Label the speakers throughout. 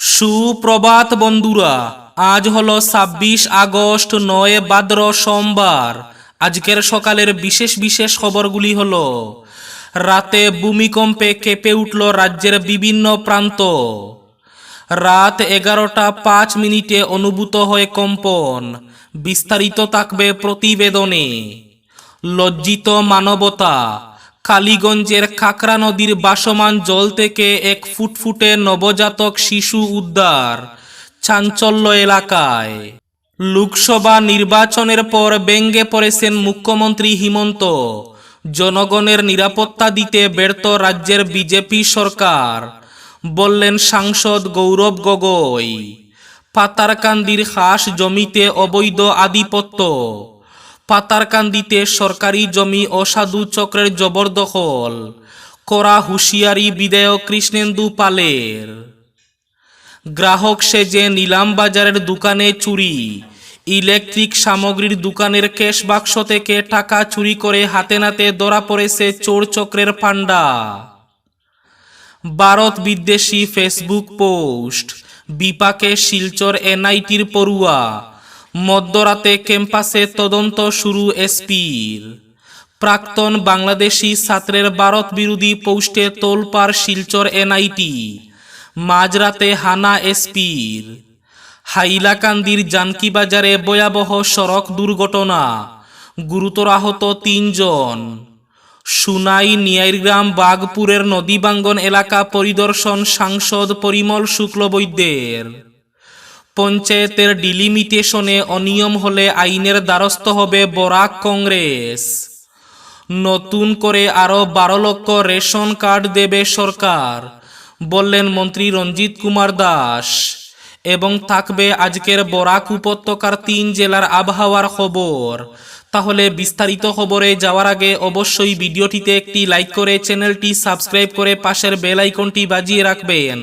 Speaker 1: সুপ্রভাত বন্ধুরা, আজ হলো ছাব্বিশ আগস্ট, নয় ভাদ্র সোমবার। আজকের সকালের বিশেষ বিশেষ খবরগুলি হলো, রাতে ভূমিকম্পে কেঁপে উঠল রাজ্যের বিভিন্ন প্রান্ত। রাত এগারোটা পাঁচ মিনিটে অনুভূত হয় কম্পন, বিস্তারিত থাকবে প্রতিবেদনে। লজ্জিত মানবতা কালীগঞ্জের কাকরা নদীর বাসমান জল থেকে এক ফুটফুটে নবজাতক শিশু উদ্ধার চাঞ্চল্য এলাকায়। লোকসভা নির্বাচনের পর ব্যঙ্গে পড়েছেন মুখ্যমন্ত্রী হিমন্ত। জনগণের নিরাপত্তা দিতে ব্যর্থ রাজ্যের বিজেপি সরকার, বললেন সাংসদ গৌরব গগৈ। পাতারকান্দির খাস জমিতে অবৈধ আধিপত্য। পাতারকান্দিতে সরকারি জমি অসাধু চক্রের জবরদখল, করা হুঁশিয়ারি বিধায়ক কৃষ্ণেন্দু পালের। গ্রাহক সেজে নিলাম বাজারের দোকানে চুরি, ইলেকট্রিক সামগ্রীর দোকানের ক্যাশ বাক্স থেকে টাকা চুরি করে হাতে নাতে ধরা পড়েছে চোর চক্রের পাণ্ডা ভারত বিদ্বেষী ফেসবুক পোস্ট, বিপাকে শিলচর এনআইটির পড়ুয়া মধ্যরাতে ক্যাম্পাসে তদন্ত শুরু এসপির। প্রাক্তন বাংলাদেশি ছাত্রের ভারত বিরোধী পোস্টে তোলপাড় শিলচর এনআইটি, মাঝরাতে হানা এসপির। হাইলাকান্দির জানকিবাজারে ভয়াবহ সড়ক দুর্ঘটনা, গুরুতর আহত তিনজন। সুনাই নিয়াইগ্রাম বাগপুরের নদীবাঙ্গন এলাকা পরিদর্শন সাংসদ পরিমল শুক্লবৈদ্যের। পঞ্চায়েতের ডিলিমিটেশনে অনিয়ম হলে আইনের দ্বারস্থ হবে বরাক কংগ্রেস। নতুন করে আরও বারো লক্ষ রেশন কার্ড দেবে সরকার, বললেন মন্ত্রী রঞ্জিত কুমার দাস। এবং থাকবে আজকের বরাক উপত্যকার তিন জেলার আবহাওয়ার খবর। তাহলে বিস্তারিত খবরে যাওয়ার আগে অবশ্যই ভিডিওটিতে একটি লাইক করে চ্যানেলটি সাবস্ক্রাইব করে পাশের বেল আইকনটি বাজিয়ে রাখবেন।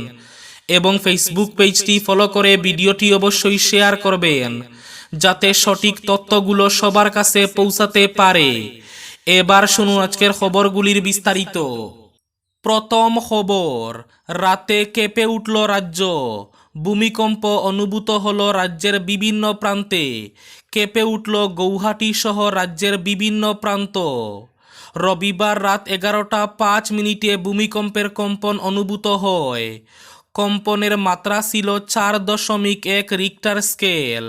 Speaker 1: এবং ফেসবুক পেজটি ফলো করে ভিডিওটি অবশ্যই শেয়ার করবেন, যাতে সঠিক তথ্যগুলো সবার কাছে পৌঁছাতে পারে। এবার শুনুন আজকের খবরগুলির বিস্তারিত। প্রথম খবর, রাতে কেঁপে উঠল রাজ্য। ভূমিকম্প অনুভূত হল রাজ্যের বিভিন্ন প্রান্তে। কেঁপে উঠল গৌহাটি সহ রাজ্যের বিভিন্ন প্রান্ত। রবিবার রাত এগারোটা পাঁচ মিনিটে ভূমিকম্পের কম্পন অনুভূত হয়। কম্পনের মাত্রা ছিল চার দশমিক এক রিক্টার স্কেল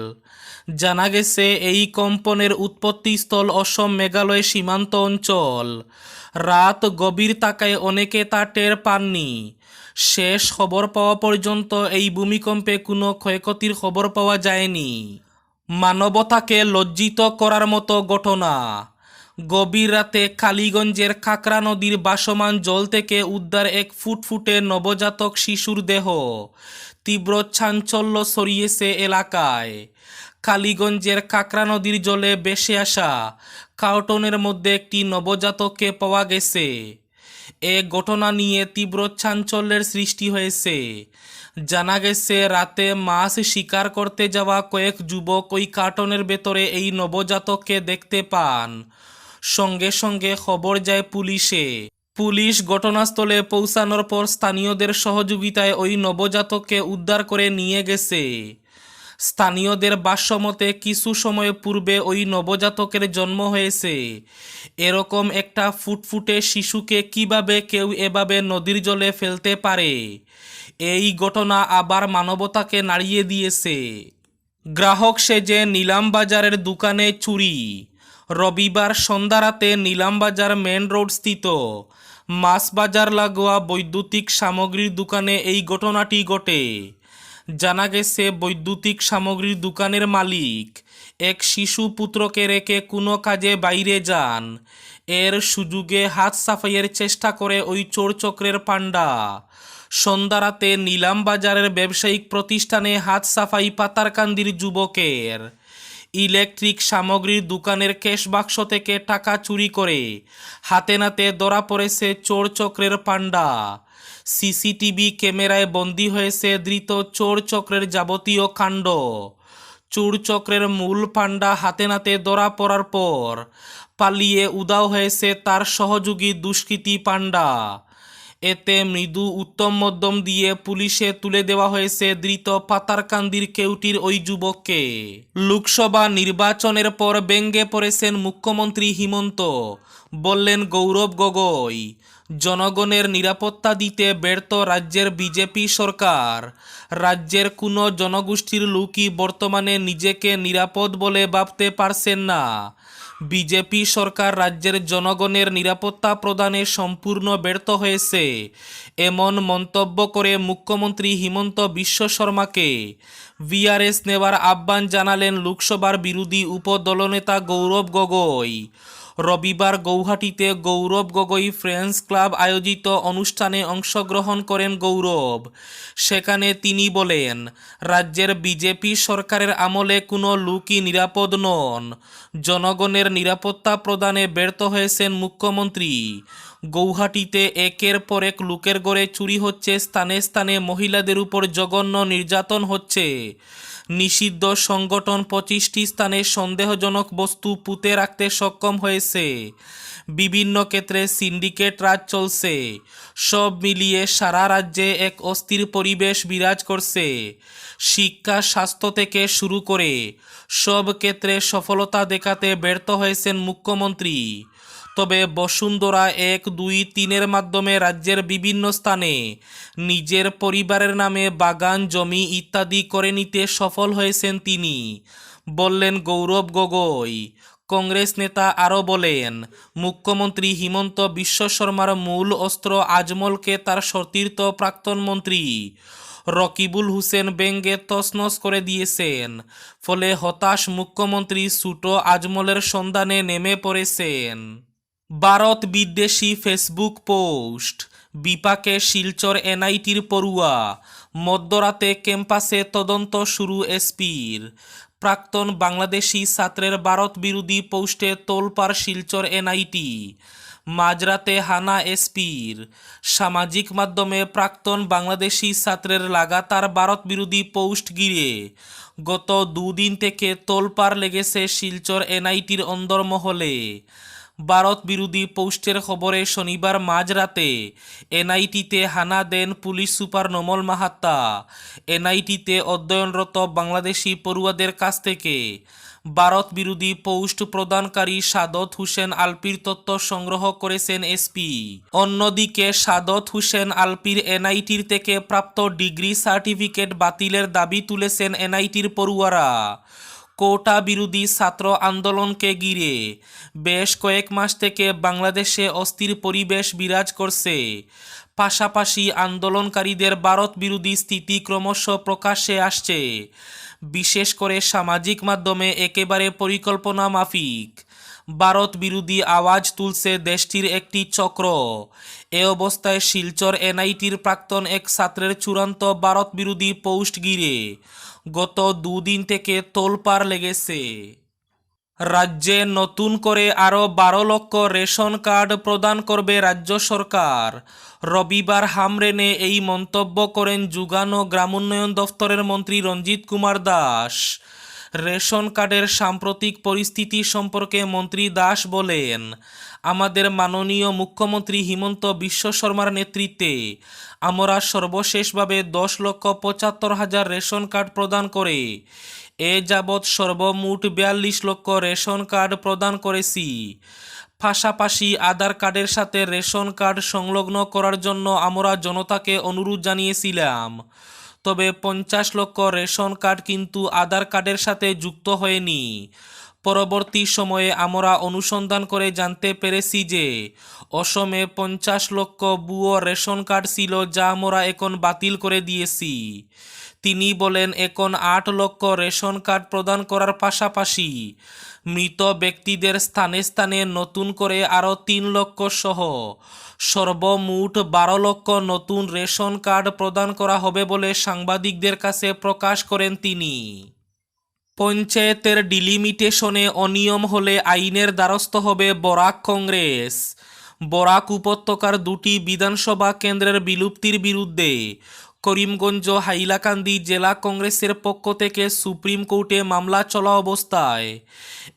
Speaker 1: জানা গেছে, এই কম্পনের উৎপত্তিস্থল অসম মেঘালয় সীমান্ত অঞ্চল। রাত গভীর তাকায় অনেকে তা টের পাননি। শেষ খবর পাওয়া পর্যন্ত এই ভূমিকম্পে কোনো ক্ষয়ক্ষতির খবর পাওয়া যায়নি। মানবতাকে লজ্জিত করার মতো ঘটনা। গভীর রাতে কালীগঞ্জের কাকরা নদীর বাসমান জল থেকে উদ্ধার এক ফুটফুটে নবজাতক শিশুর দেহ। তীব্র চাঞ্চল্য ছড়িয়েছে এলাকায়। কালীগঞ্জের কাকরা নদীর জলে বেসে আসা কার্টনের মধ্যে একটি নবজাতককে পাওয়া গেছে। এ ঘটনা নিয়ে তীব্র চাঞ্চল্যের সৃষ্টি হয়েছে। জানা গেছে, রাতে মাছ শিকার করতে যাওয়া কয়েক যুবক ওই কার্টনের ভেতরে এই নবজাতককে দেখতে পান। সঙ্গে সঙ্গে খবর যায় পুলিশে। পুলিশ ঘটনাস্থলে পৌঁছানোর পর স্থানীয়দের সহযোগিতায় ওই নবজাতককে উদ্ধার করে নিয়ে গেছে। স্থানীয়দের ভাষ্যমতে কিছু সময় পূর্বে ওই নবজাতকের জন্ম হয়েছে। এরকম একটা ফুটফুটে শিশুকে কীভাবে কেউ এভাবে নদীর জলে ফেলতে পারে? এই ঘটনা আবার মানবতাকে নাড়িয়ে দিয়েছে। গ্রাহক সেজে নিলাম বাজারের দোকানে চুরি। রবিবার সন্ধ্যা রাতে নিলামবাজার মেন রোড স্থিত। মাছ বাজার লাগোয়া বৈদ্যুতিক সামগ্রীর দোকানে এই ঘটনাটি ঘটে। জানা গেছে, বৈদ্যুতিক সামগ্রীর দোকানের মালিক এক শিশু পুত্রকে রেখে কোনো কাজে বাইরে যান। এর সুযোগে হাত সাফাইয়ের চেষ্টা করে ওই চোর চক্রের পাণ্ডা। সন্ধ্যা রাতে নিলাম বাজারের ব্যবসায়িক প্রতিষ্ঠানে হাত সাফাই পাতারকান্দির যুবকের ইলেকট্রিক সামগ্রীর দোকানের ক্যাশ বাক্স থেকে টাকা চুরি করে। হাতে নাতে ধরা পড়েছে চোর চক্রের পাণ্ডা সিসিটিভি ক্যামেরায় বন্দী হয়েছে ধৃত চোর চক্রের যাবতীয় কাণ্ড। চোর চক্রের মূল পাণ্ডা হাতে নাতে ধরা পড়ার পর পালিয়ে উদাও হয়েছে তার সহযোগী দুষ্কৃতী পাণ্ডা এতে মৃদু উত্তম মধ্যম দিয়ে পুলিশে তুলে দেওয়া হয়েছে ধৃত পাতারকান্দির কেউটির ওই যুবককে। লোকসভা নির্বাচনের পর ব্যঙ্গে পড়েছেন মুখ্যমন্ত্রী হিমন্ত। বললেন, গৌরব গগৈ, জনগণের নিরাপত্তা দিতে ব্যর্থ রাজ্যের বিজেপি সরকার। রাজ্যের কোনো জনগোষ্ঠীর লোকই বর্তমানে নিজেকে নিরাপদ বলে ভাবতে পারছেন না। বিজেপি সরকার রাজ্যের জনগণের নিরাপত্তা প্রদানে সম্পূর্ণ ব্যর্থ হয়েছে। এমন মন্তব্য করে মুখ্যমন্ত্রী হিমন্ত বিশ্ব শর্মাকে ভিআরএস নেওয়ার আহ্বান জানালেন লোকসভার বিরোধী উপদলনেতা গৌরব গগৈ। রবিবার গৌহাটিতে গৌরব গগৈ ফ্রেন্ডস ক্লাব আয়োজিত অনুষ্ঠানে অংশগ্রহণ করেন গৌরব। সেখানে তিনি বলেন, রাজ্যের বিজেপি সরকারের আমলে কোনো লোকই নিরাপদ নন। জনগণের নিরাপত্তা প্রদানে ব্যর্থ হয়েছেন মুখ্যমন্ত্রী। গৌহাটিতে একের পর এক লোকের গড়ে চুরি হচ্ছে, স্থানে স্থানে মহিলাদের উপর জঘন্য নির্যাতন হচ্ছে। নিষিদ্ধ সংগঠন পঁচিশটি স্থানে সন্দেহজনক বস্তু পুঁতে রাখতে সক্ষম হয়েছে। বিভিন্ন ক্ষেত্রে সিন্ডিকেট রাজ চলছে। সব মিলিয়ে সারা রাজ্যে এক অস্থির পরিবেশ বিরাজ করছে। শিক্ষা, স্বাস্থ্য থেকে শুরু করে সব ক্ষেত্রে সফলতা দেখাতে ব্যর্থ হয়েছেন মুখ্যমন্ত্রী। তবে বসুন্ধরা এক, দুই, তিনের মাধ্যমে রাজ্যের বিভিন্ন স্থানে নিজের পরিবারের নামে বাগান, জমি ইত্যাদি করে নিতে সফল হয়েছেন তিনি। বললেন, গৌরব গগৈ। কংগ্রেস নেতা আরও বলেন, মুখ্যমন্ত্রী হিমন্ত বিশ্ব শর্মার মূল অস্ত্র আজমলকে তার সতীর্থ প্রাক্তন মন্ত্রী রকিবুল হুসেন বেঙ্গে তছনছ করে দিয়েছেন। ফলে হতাশ মুখ্যমন্ত্রী সুটো আজমলের সন্ধানে নেমে পড়েছেন। ভারত বিদ্বেষী ফেসবুক পোস্ট। বিপাকে শিলচর এনআইটির পড়ুয়া। মধ্যরাতে ক্যাম্পাসে তদন্ত শুরু এসপির। প্রাক্তন বাংলাদেশি ছাত্রের ভারত বিরোধী পোস্টে তোলপাড় শিলচর এনআইটি। মাঝরাতে হানা এসপির। সামাজিক মাধ্যমে প্রাক্তন বাংলাদেশি ছাত্রের লাগাতার ভারত বিরোধী পোস্ট ঘিরে। গত দুদিন থেকে তোলপাড় লেগেছে শিলচর এনআইটির অন্দরমহলে। ভারত বিরোধী পোস্টের খবরে শনিবার মাঝরাতে এনআইটিতে হানা দেন পুলিশ সুপার নমল মাহাত্তা। এনআইটিতে অধ্যয়নরত বাংলাদেশি পড়ুয়াদের কাছ থেকে ভারত বিরোধী পোস্ট প্রদানকারী সাদত হোসেন আলপির তথ্য সংগ্রহ করেছেন এসপি। অন্যদিকে সাদত হোসেন আলপির এনআইটির থেকে প্রাপ্ত ডিগ্রি সার্টিফিকেট বাতিলের দাবি তুলেছেন এনআইটির পড়ুয়ারা। কোটা বিরোধী ছাত্র আন্দোলনকে ঘিরে বেশ কয়েক মাস থেকে বাংলাদেশে অস্থির পরিবেশ বিরাজ করছে। পাশাপাশি আন্দোলনকারীদের ভারত বিরোধী স্থিতি ক্রমশ প্রকাশ্যে আসছে। বিশেষ করে সামাজিক মাধ্যমে একেবারে পরিকল্পনা মাফিক। ভারত বিরোধী আওয়াজ তুলছে দেশটির একটি চক্র। এ অবস্থায় শিলচর এনআইটির প্রাক্তন এক ছাত্রের চূড়ান্ত ভারত বিরোধী পোস্ট গিরে গত দুদিন থেকে তোলপাড় লেগেছে। রাজ্যে নতুন করে আরও বারো লক্ষ রেশন কার্ড প্রদান করবে রাজ্য সরকার। রবিবার হামরেনে এই মন্তব্য করেন যুগান গ্রামোন্নয়ন দফতরের মন্ত্রী রঞ্জিত কুমার দাস। রেশন কার্ডের সাম্প্রতিক পরিস্থিতি সম্পর্কে মন্ত্রী দাস বলেন, আমাদের মাননীয় মুখ্যমন্ত্রী হিমন্ত বিশ্ব শর্মার নেতৃত্বে আমরা সর্বশেষভাবে দশ লক্ষ পঁচাত্তর হাজার রেশন কার্ড প্রদান করে, এ যাবৎ সর্বমোট বিয়াল্লিশ লক্ষ রেশন কার্ড প্রদান করেছি। পাশাপাশি আধার কার্ডের সাথে রেশন কার্ড সংলগ্ন করার জন্য আমরা জনতাকে অনুরোধ জানিয়েছিলাম। তবে পঞ্চাশ লক্ষ রেশন কার্ড কিন্তু আধার কার্ডের সাথে যুক্ত হয়নি। পরবর্তী সময়ে আমরা অনুসন্ধান করে জানতে পেরেছি যে, অসমে পঞ্চাশ লক্ষ বুয়ো রেশন কার্ড ছিল যা আমরা এখন বাতিল করে দিয়েছি। তিনি বলেন, এখন আট লক্ষ রেশন কার্ড প্রদান করার পাশাপাশি মৃত ব্যক্তিদের স্থানে স্থানে নতুন করে আরও তিন লক্ষ সহ সর্বমোট বারো লক্ষ নতুন রেশন কার্ড প্রদান করা হবে বলে সাংবাদিকদের কাছে প্রকাশ করেন তিনি। পঞ্চায়েতের ডিলিমিটেশনে অনিয়ম হলে আইনের দ্বারস্থ হবে বরাক কংগ্রেস। বরাক উপত্যকার দুটি বিধানসভা কেন্দ্রের বিলুপ্তির বিরুদ্ধে করিমগঞ্জ হাইলাকান্দি জেলা কংগ্রেসের পক্ষ থেকে সুপ্রিম কোর্টে মামলা চলা অবস্থায়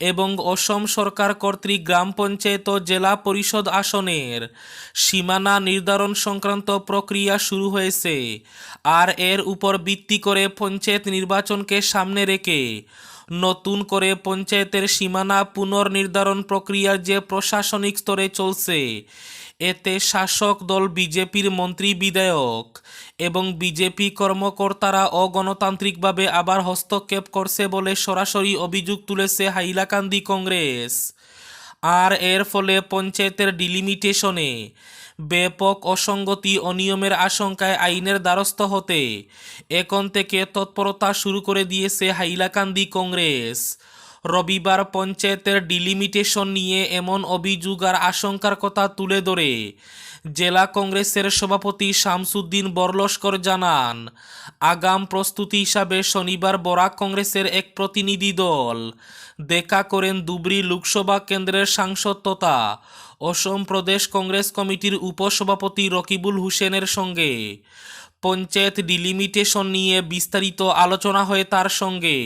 Speaker 1: এবং অসম সরকার কর্তৃক গ্রাম পঞ্চায়েত ও জেলা পরিষদ আসনের সীমানা নির্ধারণ সংক্রান্ত প্রক্রিয়া শুরু হয়েছে আর এর উপর ভিত্তি করে পঞ্চায়েত নির্বাচনকে সামনে রেখে নতুন করে পঞ্চায়েতের সীমানা পুনর্নির্ধারণ প্রক্রিয়া যে প্রশাসনিক স্তরে চলছে এতে শাসক দল বিজেপির মন্ত্রী বিধায়ক এবং বিজেপি কর্মকর্তারা অগণতান্ত্রিকভাবে আবার হস্তক্ষেপ করছে বলে সরাসরি অভিযোগ তুলেছে হাইলাকান্দি কংগ্রেস। আর এর ফলে পঞ্চায়েতের ডিলিমিটেশনে ব্যাপক অসঙ্গতি অনিয়মের আশঙ্কায় আইনের দ্বারস্থ হতে এখন থেকে তৎপরতা শুরু করে দিয়েছে হাইলাকান্দি কংগ্রেস। রবিবার পঞ্চায়েতের ডিলিমিটেশন নিয়ে এমন অভিযোগ আর আশঙ্কার কথা তুলে ধরে। জেলা কংগ্রেসের সভাপতি শামসুদ্দিন বরলস্কর জানান, আগাম প্রস্তুতি হিসাবে শনিবার বরাক কংগ্রেসের এক প্রতিনিধি দল, দেখা করেন দুবরি লোকসভা কেন্দ্রের সাংসদ তথা অসম প্রদেশ কংগ্রেস কমিটির উপসভাপতি রকিবুল হুসেনের সঙ্গে। পঞ্চায়েত ডিলিমিটেশন নিয়ে বিস্তারিত আলোচনা হয় তার সঙ্গে।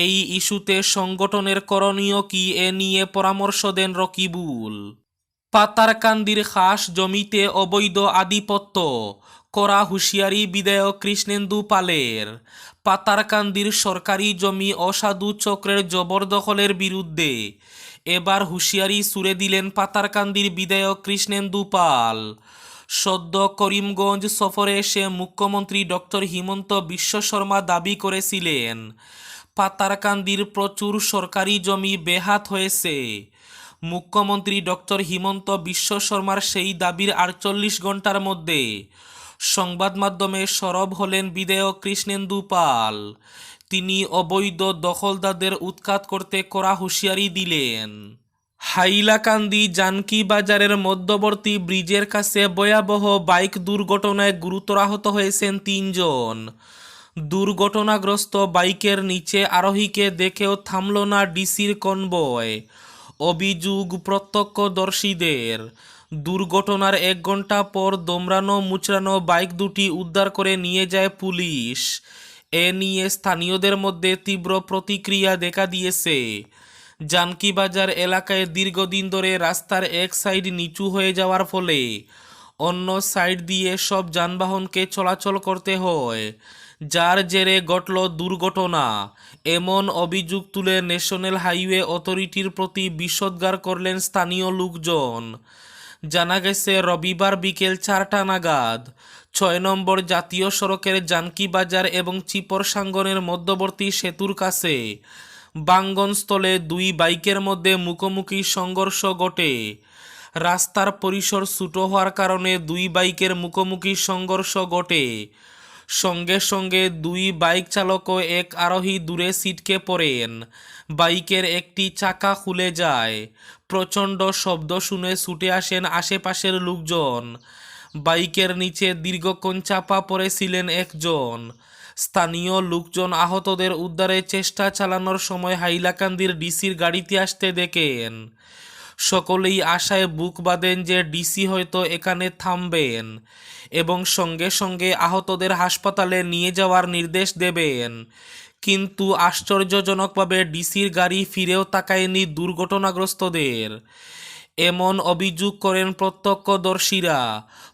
Speaker 1: এই ইস্যুতে সংগঠনের করণীয় কি এ নিয়ে পরামর্শ দেন রকিবুল। পাতারকান্দির খাস জমিতে অবৈধ আধিপত্য, করা হুঁশিয়ারি বিধায়ক কৃষ্ণেন্দু পালের। পাতারকান্দির সরকারি জমি অসাধু চক্রের জবরদখলের বিরুদ্ধে, এবার হুঁশিয়ারি সুরে দিলেন পাতারকান্দির বিধায়ক কৃষ্ণেন্দু পাল। সদ্য করিমগঞ্জ সফরে এসে মুখ্যমন্ত্রী ডক্টর হিমন্ত বিশ্ব শর্মা দাবি করেছিলেন, পাতারকান্দির প্রচুর সরকারি জমি বেহাত হয়েছে। মুখ্যমন্ত্রী ডক্টর হিমন্ত বিশ্ব শর্মার সেই দাবির আটচল্লিশ ঘণ্টার মধ্যে সংবাদ মাধ্যমে সরব হলেন বিধায়ক কৃষ্ণেন্দু পাল। তিনি অবৈধ দখলদারদের উৎখাত করতে করা হুঁশিয়ারি দিলেন। হাইলাকান্দি জানকি বাজারের মধ্যবর্তী ব্রিজের কাছে ভয়াবহ বাইক দুর্ঘটনায় গুরুতর আহত হয়েছেন তিনজন। দুর্ঘটনাগ্রস্ত বাইকের নিচে আরোহীকে দেখেও থামল না ডিসির কনবয় অভিযোগ প্রত্যক্ষদর্শীদের। দুর্ঘটনার এক ঘণ্টা পর দোমরানো মুচড়ানো বাইক দুটি উদ্ধার করে নিয়ে যায় পুলিশ। এ নিয়ে স্থানীয়দের মধ্যে তীব্র প্রতিক্রিয়া দেখা দিয়েছে। জানকিবাজার এলাকায় দীর্ঘদিন ধরে রাস্তার এক সাইড নিচু হয়ে যাওয়ার ফলে অন্য সাইড দিয়ে সব যানবাহনকে চলাচল করতে হয়। যার জেরে ঘটল দুর্ঘটনা। এমন অভিযোগ তুলে ন্যাশনাল হাইওয়ে অথরিটির প্রতি বিষোদ্গার করলেন স্থানীয় লোকজন। জানা গেছে, রবিবার বিকেল চারটা নাগাদ ছয় নম্বর জাতীয় সড়কের জানকি বাজার এবং চিপর সাঙ্গনের মধ্যবর্তী সেতুর কাছে বাঙ্গনস্থলে দুই বাইকের মধ্যে মুখোমুখি সংঘর্ষ ঘটে। রাস্তার পরিসর ছোটো হওয়ার কারণে দুই বাইকের মুখোমুখি সংঘর্ষ ঘটে। সঙ্গে সঙ্গে দুই বাইক চালক ও এক আরোহী দূরে সিটকে পড়েন। বাইকের একটি চাকা খুলে যায়। প্রচণ্ড শব্দ শুনে ছুটে আসেন আশেপাশের লোকজন। বাইকের নিচে দীর্ঘক্ষণ চাপা পড়েছিলেন একজন। স্থানীয় লোকজন আহতদের উদ্ধারের চেষ্টা চালানোর সময় হাইলাকান্দির ডিসির গাড়িতে আসতে দেখেন। সকলেই আশায় বুক বাঁধেন যে ডিসি হয়তো এখানে থামবেন এবং সঙ্গে সঙ্গে আহতদের হাসপাতালে নিয়ে যাওয়ার নির্দেশ দেবেন। কিন্তু আশ্চর্যজনকভাবে ডিসির গাড়ি ফিরেও তাকায়নি দুর্ঘটনাগ্রস্তদের। এমন অভিযোগ করেন প্রত্যক্ষদর্শীরা।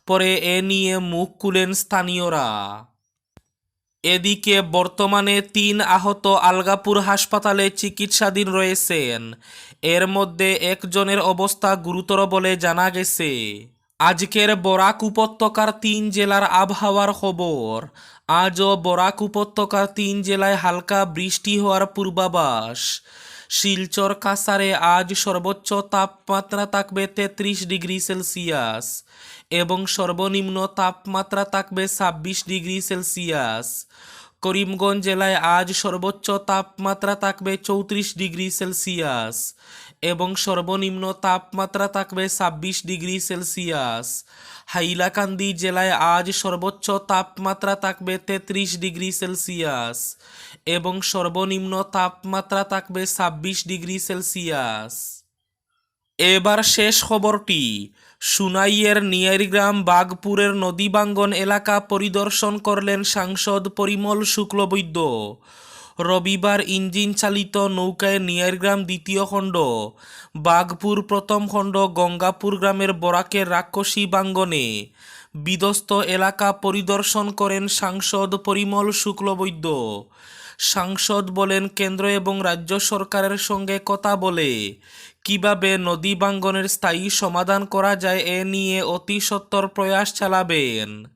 Speaker 1: পরে এ নিয়ে মুখ খুলেন স্থানীয়রা। এদিকে বর্তমানে তিন আহত আলগাপুর হাসপাতালে চিকিৎসাধীন রয়েছেন। এর মধ্যে একজনের অবস্থা গুরুতর বলে জানা গেছে। আজকের বরাক উপত্যকার তিন জেলার আবহাওয়ার খবর। আজও বরাক উপত্যকার তিন জেলায় হালকা বৃষ্টি হওয়ার পূর্বাভাস। শিলচর কাসারে আজ সর্বোচ্চ তাপমাত্রা থাকবে তেত্রিশ ডিগ্রি সেলসিয়াস এবং সর্বনিম্ন তাপমাত্রা থাকবে ছাব্বিশ ডিগ্রি সেলসিয়াস। করিমগঞ্জ জেলায় আজ সর্বোচ্চ তাপমাত্রা থাকবে চৌত্রিশ ডিগ্রি সেলসিয়াস। এবং সর্বনিম্ন তাপমাত্রা থাকবে ছাব্বিশ ডিগ্রি সেলসিয়াস। হাইলাকান্দি জেলায় আজ সর্বোচ্চ তাপমাত্রা থাকবে তেত্রিশ ডিগ্রি সেলসিয়াস এবং সর্বনিম্ন তাপমাত্রা থাকবে ছাব্বিশ ডিগ্রি সেলসিয়াস। এবার শেষ খবরটি। সুনাইয়ের নিয়ারিগ্রাম বাগপুরের নদীবাঙ্গন এলাকা পরিদর্শন করলেন সাংসদ পরিমল শুক্লবৈদ্য। রবিবার ইঞ্জিন চালিত নৌকায় নিয়ারগ্রাম দ্বিতীয় খণ্ড। বাঘপুর প্রথম খণ্ড গঙ্গাপুর গ্রামের বরাকের রাক্ষসী বাঙ্গনে। বিধ্বস্ত এলাকা পরিদর্শন করেন সাংসদ পরিমল শুক্লবৈদ্য। সাংসদ বলেন, কেন্দ্র এবং রাজ্য সরকারের সঙ্গে কথা বলে কীভাবে নদী বাঙ্গনের স্থায়ী সমাধান করা যায় এ নিয়ে অতি সত্বর প্রয়াস চালাবেন।